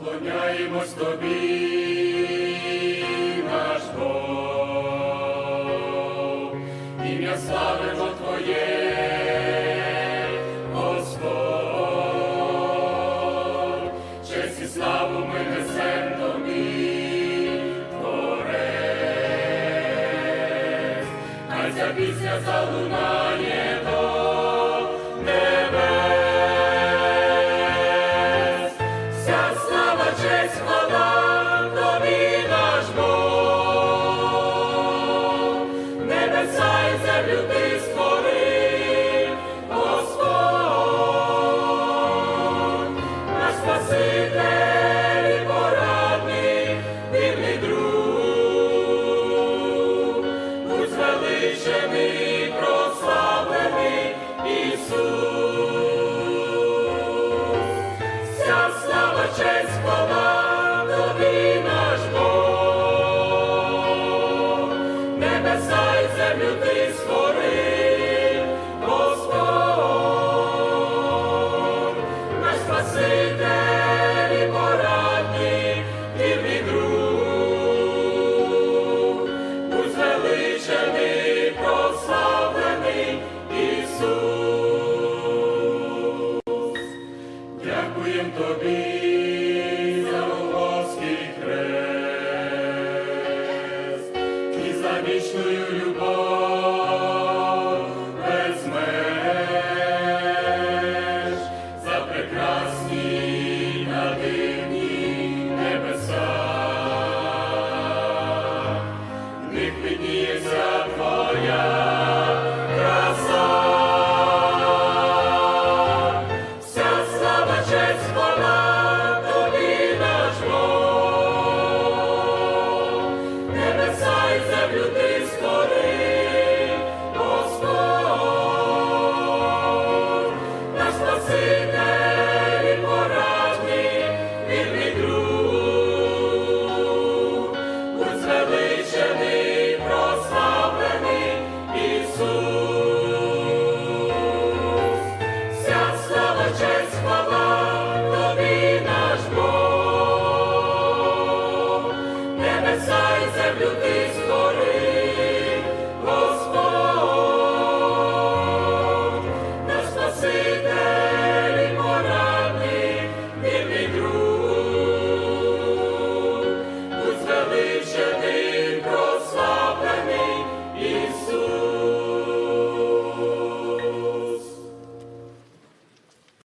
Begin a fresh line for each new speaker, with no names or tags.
поклоняємось тобі, наш Бог, ім'я славимо Твоє, Господь, честь і славу ми несем тобі, Творець, хай ця пісня залунає Слава, честь, хвала Vishnu, you Hallelujah.